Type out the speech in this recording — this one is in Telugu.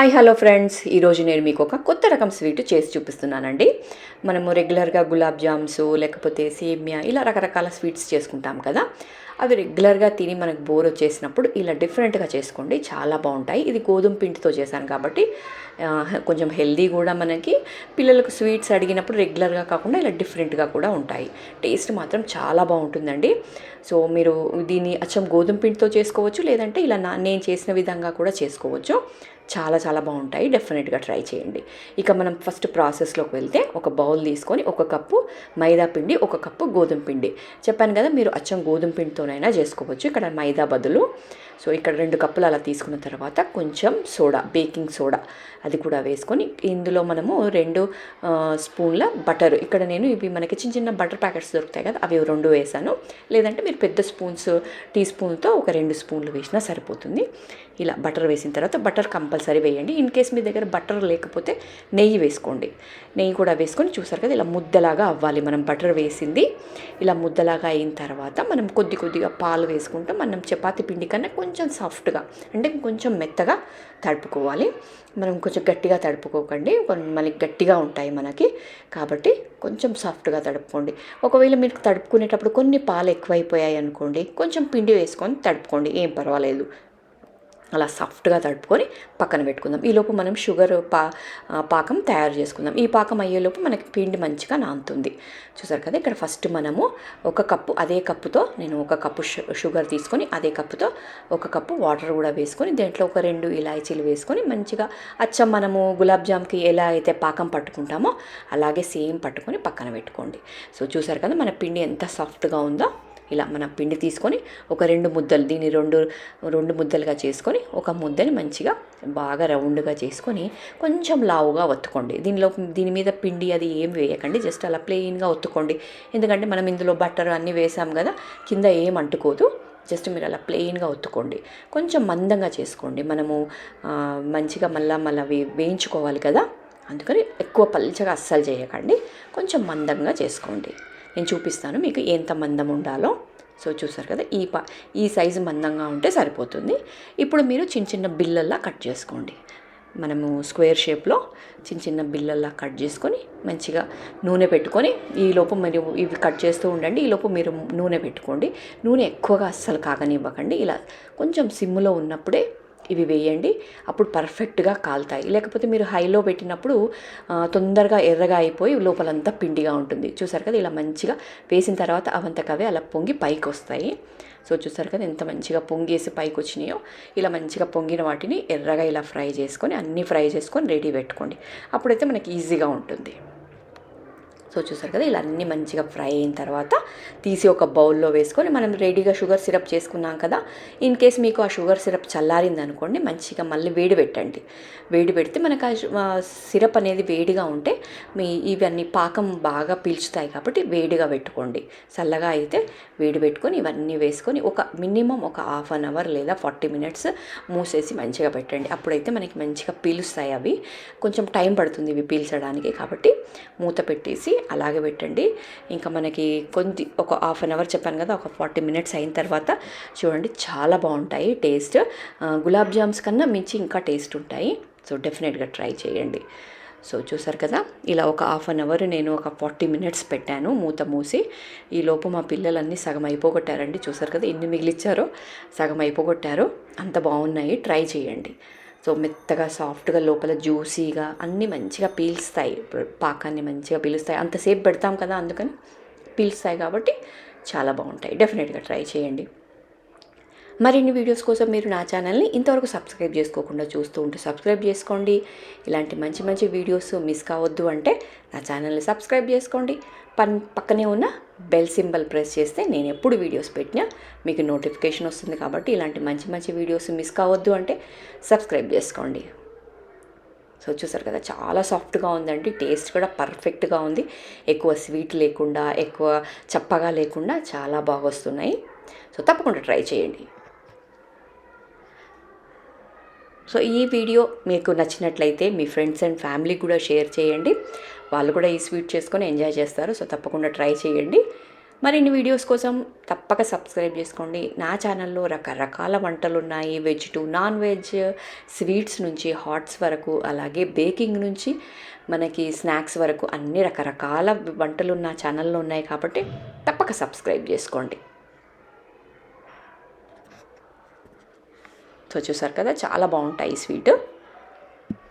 హాయ్ హలో ఫ్రెండ్స్ ఈరోజు నేను మీకు ఒక కొత్త రకం స్వీట్ చేసి చూపిస్తున్నానండి. మనము రెగ్యులర్గా గులాబ్ జామ్స్ లేకపోతే సేమియా ఇలా రకరకాల స్వీట్స్ చేసుకుంటాం కదా. అవి రెగ్యులర్గా తిని మనకు బోర్ వచ్చేసినప్పుడు ఇలా డిఫరెంట్గా చేసుకోండి. చాలా బాగుంటాయి. ఇది గోధుమ పిండితో చేశాను కాబట్టి కొంచెం హెల్దీ కూడా మనకి. పిల్లలకు స్వీట్స్ అడిగినప్పుడు రెగ్యులర్గా కాకుండా ఇలా డిఫరెంట్గా కూడా ఉంటాయి. టేస్ట్ మాత్రం చాలా బాగుంటుందండి. సో మీరు దీన్ని అచ్చం గోధుమ పిండితో చేసుకోవచ్చు లేదంటే ఇలా నా నేను చేసిన విధంగా కూడా చేసుకోవచ్చు. చాలా చాలా బాగుంటాయి. డెఫినెట్గా ట్రై చేయండి. ఇక మనం ఫస్ట్ ప్రాసెస్లోకి వెళ్తే ఒక బౌల్ తీసుకొని ఒక కప్పు మైదా పిండి ఒక కప్పు గోధుమ పిండి. చెప్పాను కదా మీరు అచ్చం గోధుమ పిండితో పిండితోనైనా చేసుకోవచ్చు. ఇక్కడ మైదా బదులు. సో ఇక్కడ రెండు కప్పులు అలా తీసుకున్న తర్వాత కొంచెం సోడా బేకింగ్ సోడా అది కూడా వేసుకొని ఇందులో మనము రెండు స్పూన్ల బటర్. ఇక్కడ నేను ఇవి మనకి చిన్న చిన్న బటర్ ప్యాకెట్స్ దొరుకుతాయి కదా అవి రెండు వేసాను. లేదంటే మీరు పెద్ద స్పూన్స్ టీ స్పూన్తో ఒక రెండు స్పూన్లు వేసినా సరిపోతుంది. ఇలా బటర్ వేసిన తర్వాత బటర్ కంపల్సరీ వేయండి. ఇన్ కేస్ మీ దగ్గర బటర్ లేకపోతే నెయ్యి వేసుకోండి. నెయ్యి కూడా వేసుకొని చూసారు కదా ఇలా ముద్దలాగా అవ్వాలి. మనం బటర్ వేసింది. ఇలా ముద్దలాగా అయిన తర్వాత మనం కొద్ది కొద్దిగా పాలు వేసుకుంటూ మనం చపాతీ పిండి కన్నా కొంచెం సాఫ్ట్గా అంటే కొంచెం మెత్తగా తడుపుకోవాలి. మనం కొంచెం గట్టిగా తడుపుకోకండి. కొన్ని మళ్ళీ గట్టిగా ఉంటాయి మనకి. కాబట్టి కొంచెం సాఫ్ట్గా తడుపుకోండి. ఒకవేళ మీరు తడుపుకునేటప్పుడు కొన్ని పాలు ఎక్కువైపోయాయి అనుకోండి కొంచెం పిండి వేసుకొని తడుపుకోండి. ఏం పర్వాలేదు. అలా సాఫ్ట్గా తడుపుకొని పక్కన పెట్టుకుందాం. ఈలోపు మనం షుగర్ పా పాకం తయారు చేసుకుందాం. ఈ పాకం అయ్యేలోపు మనకి పిండి మంచిగా నానుతుంది చూసారు కదా ఇక్కడ ఫస్ట్ మనము ఒక కప్పు అదే కప్పుతో నేను ఒక కప్పు షు- షుగర్ తీసుకొని అదే కప్పుతో ఒక కప్పు వాటర్ కూడా వేసుకొని దీంట్లో ఒక రెండు ఇలాయచీలు వేసుకొని మంచిగా అచ్చం మనము గులాబ్ జామ్కి ఎలా అయితే పాకం పట్టుకుంటామో అలాగే సేమ్ పట్టుకొని పక్కన పెట్టుకోండి. సో చూసారు కదా మన పిండి ఎంత సాఫ్ట్గా ఉందో. ఇలా మన పిండి తీసుకొని ఒక రెండు ముద్దలు దీన్ని రెండు రెండు ముద్దలుగా చేసుకొని ఒక ముద్దని మంచిగా బాగా రౌండ్గా చేసుకొని కొంచెం లావుగా ఒత్తుకోండి. దీనిలో దీని మీద పిండి అది ఏం వేయకండి జస్ట్ అలా ప్లెయిన్గా ఒత్తుకోండి. ఎందుకంటే మనం ఇందులో బట్టర్ అన్నీ వేసాం కదా కింద ఏం అంటుకోదు. జస్ట్ మీరు అలా ప్లెయిన్గా ఒత్తుకోండి. కొంచెం మందంగా చేసుకోండి. మనము మంచిగా మళ్ళీ మళ్ళీ వేయించుకోవాలి కదా అందుకని ఎక్కువ పల్చగా అస్సలు చేయకండి. కొంచెం మందంగా చేసుకోండి. నేను చూపిస్తాను మీకు ఎంత మందం ఉండాలో. సో చూసారు కదా ఈ పా ఈ సైజు మందంగా ఉంటే సరిపోతుంది. ఇప్పుడు మీరు చిన్న చిన్న బిల్లల్లా కట్ చేసుకోండి. మనము స్క్వేర్ షేప్లో చిన్న చిన్న బిల్లల్లా కట్ చేసుకొని మంచిగా నూనె పెట్టుకొని ఈ లోపు మీరు ఇవి కట్ చేస్తూ ఉండండి. ఈ లోపు మీరు నూనె పెట్టుకోండి. నూనె ఎక్కువగా అస్సలు కాగనివ్వకండి. ఇలా కొంచెం సిమ్లో ఉన్నప్పుడే ఇవి వేయండి. అప్పుడు పర్ఫెక్ట్గా కాలుతాయి. లేకపోతే మీరు హైలో పెట్టినప్పుడు తొందరగా ఎర్రగా అయిపోయి లోపలంతా పిండిగా ఉంటుంది. చూసారు కదా ఇలా మంచిగా వేసిన తర్వాత అవంతకవే అలా పొంగి పైకి వస్తాయి సో చూసారు కదా ఎంత మంచిగా పొంగేసి పైకి వచ్చినాయో ఇలా మంచిగా పొంగిన వాటిని ఎర్రగా ఇలా ఫ్రై చేసుకొని అన్నీ ఫ్రై చేసుకొని రెడీ పెట్టుకోండి. అప్పుడైతే మనకి ఈజీగా ఉంటుంది. సో చూసారు కదా ఇలా అన్నీ మంచిగా ఫ్రై అయిన తర్వాత తీసి ఒక బౌల్లో వేసుకొని మనం రెడీగా షుగర్ సిరప్ చేసుకున్నాం కదా ఇన్ కేస్ మీకు ఆ షుగర్ సిరప్ చల్లారింది అనుకోండి మంచిగా మళ్ళీ వేడి పెట్టండి. వేడి పెడితే మనకు ఆ ఆ సిరప్ అనేది వేడిగా ఉంటే మీ ఇవన్నీ పాకం బాగా పీల్చుతాయి కాబట్టి వేడిగా పెట్టుకోండి. చల్లగా అయితే వేడి పెట్టుకొని ఇవన్నీ వేసుకొని ఒక మినిమం ఒక హాఫ్ అన్ అవర్ లేదా ఫార్టీ మినిట్స్ మూసేసి మంచిగా పెట్టండి. అప్పుడైతే మనకి మంచిగా పీలుస్తాయి అవి. కొంచెం టైం పడుతుంది ఇవి పీల్చడానికి కాబట్టి మూత పెట్టేసి అలాగే పెట్టండి. ఇంకా మనకి కొద్ది ఒక హాఫ్ అన్ అవర్ చెప్పాను కదా ఒక ఫార్టీ మినిట్స్ అయిన తర్వాత చూడండి చాలా బాగుంటాయి టేస్ట్ గులాబ్ జామ్స్ కన్నా మించి ఇంకా టేస్ట్ ఉంటాయి. సో డెఫినెట్గా ట్రై చేయండి. సో చూసారు కదా ఇలా ఒక హాఫ్ అన్ అవర్ నేను ఒక ఫార్టీ మినిట్స్ పెట్టాను మూత మూసి. ఈ లోపు మా పిల్లలన్నీ సగం అయిపోగొట్టారండి. చూసారు కదా ఎన్ని మిగిలిచ్చారో సగం అయిపోగొట్టారు. అంత బాగున్నాయి. ట్రై చేయండి. సో మెత్తగా సాఫ్ట్గా లోపల జ్యూసీగా అన్నీ మంచిగా పీల్స్తాయి. పాకాన్ని మంచిగా పీలుస్తాయి. అంతసేపు పెడతాం కదా అందుకని పీల్స్తాయి కాబట్టి చాలా బాగుంటాయి. డెఫినెట్గా ట్రై చేయండి. మరిన్ని వీడియోస్ కోసం మీరు నా ఛానల్ని ఇంతవరకు సబ్స్క్రైబ్ చేసుకోకుండా చూస్తూ ఉంటే సబ్స్క్రైబ్ చేసుకోండి. ఇలాంటి మంచి మంచి వీడియోస్ మిస్ కావద్దు అంటే నా ఛానల్ని సబ్స్క్రైబ్ చేసుకోండి. పన్ పక్కనే ఉన్న బెల్ సింబల్ ప్రెస్ చేస్తే నేను ఎప్పుడు వీడియోస్ పెట్టినా మీకు నోటిఫికేషన్ వస్తుంది కాబట్టి ఇలాంటి మంచి మంచి వీడియోస్ మిస్ కావద్దు అంటే సబ్స్క్రైబ్ చేసుకోండి. సో చూసారు కదా చాలా సాఫ్ట్గా ఉందండి. టేస్ట్ కూడా పర్ఫెక్ట్గా ఉంది. ఎక్కువ స్వీట్ లేకుండా ఎక్కువ చప్పగా లేకుండా చాలా బాగా వస్తున్నాయి. సో తప్పకుండా ట్రై చేయండి. సో ఈ వీడియో మీకు నచ్చినట్లయితే మీ ఫ్రెండ్స్ అండ్ ఫ్యామిలీ కూడా షేర్ చేయండి. వాళ్ళు కూడా ఈ స్వీట్ చేసుకొని ఎంజాయ్ చేస్తారు. సో తప్పకుండా ట్రై చేయండి. మరిన్ని వీడియోస్ కోసం తప్పక సబ్స్క్రైబ్ చేసుకోండి. నా ఛానల్లో రకరకాల వంటలు ఉన్నాయి. Veg to non veg sweets నుంచి హాట్స్ వరకు అలాగే బేకింగ్ నుంచి మనకి స్నాక్స్ వరకు అన్ని రకరకాల వంటలు నా ఛానల్లో ఉన్నాయి కాబట్టి తప్పక సబ్స్క్రైబ్ చేసుకోండి. సో చూసారు కదా చాలా బాగుంటాయి ఈ స్వీట్.